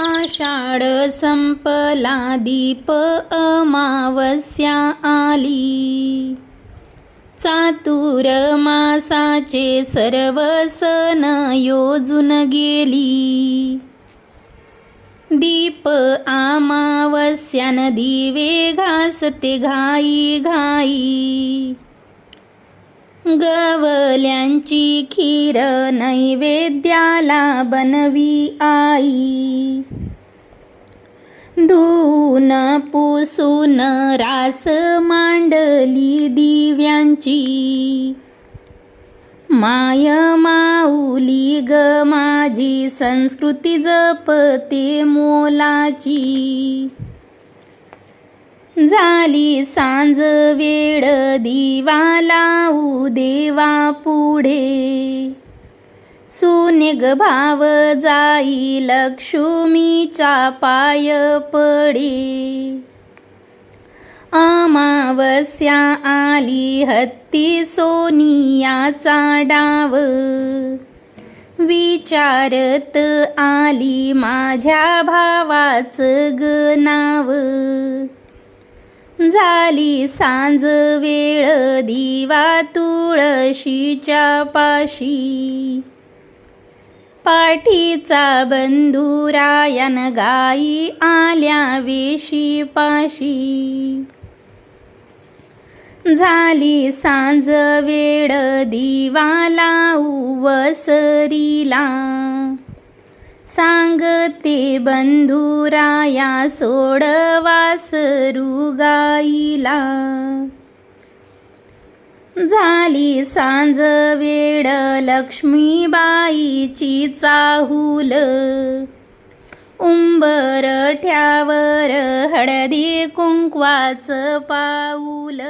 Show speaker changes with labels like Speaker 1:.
Speaker 1: आषाढ संपला दीप अमावस्या आली. चातुर मासाचे सर्व सण योजून गेली. दीप अमावस्यान दिवे घासते घाई घाई. गवल्यांची खीर नैवेद्याला बनवी आई. धुवून पुसून रास मांडली दिव्यांची. माय माऊली ग माझी संस्कृती जपते मोलाची. झाली सांज वेळ दिवा लावू देवा पुढे. सुनिग भाव जाई लक्ष्मीचा पाय पडे. अमावस्या आली हत्ती सोनियाचा डाव. विचारत आली माझ्या भावाचं ग नाव. झाली सांज वेळ दिवा तुळशीच्या पाशी. पाठीचा बंधुरायन गाई आल्या वेशी पाशी. झाली सांज वेळ दिवा लावू वसरीला. ते बंधुराया सोडवास रुगाईला. झाली सांज वेळ लक्ष्मीबाईची चाहूल. उंबरठ्यावर हळदी कुंकवाचं पाऊल.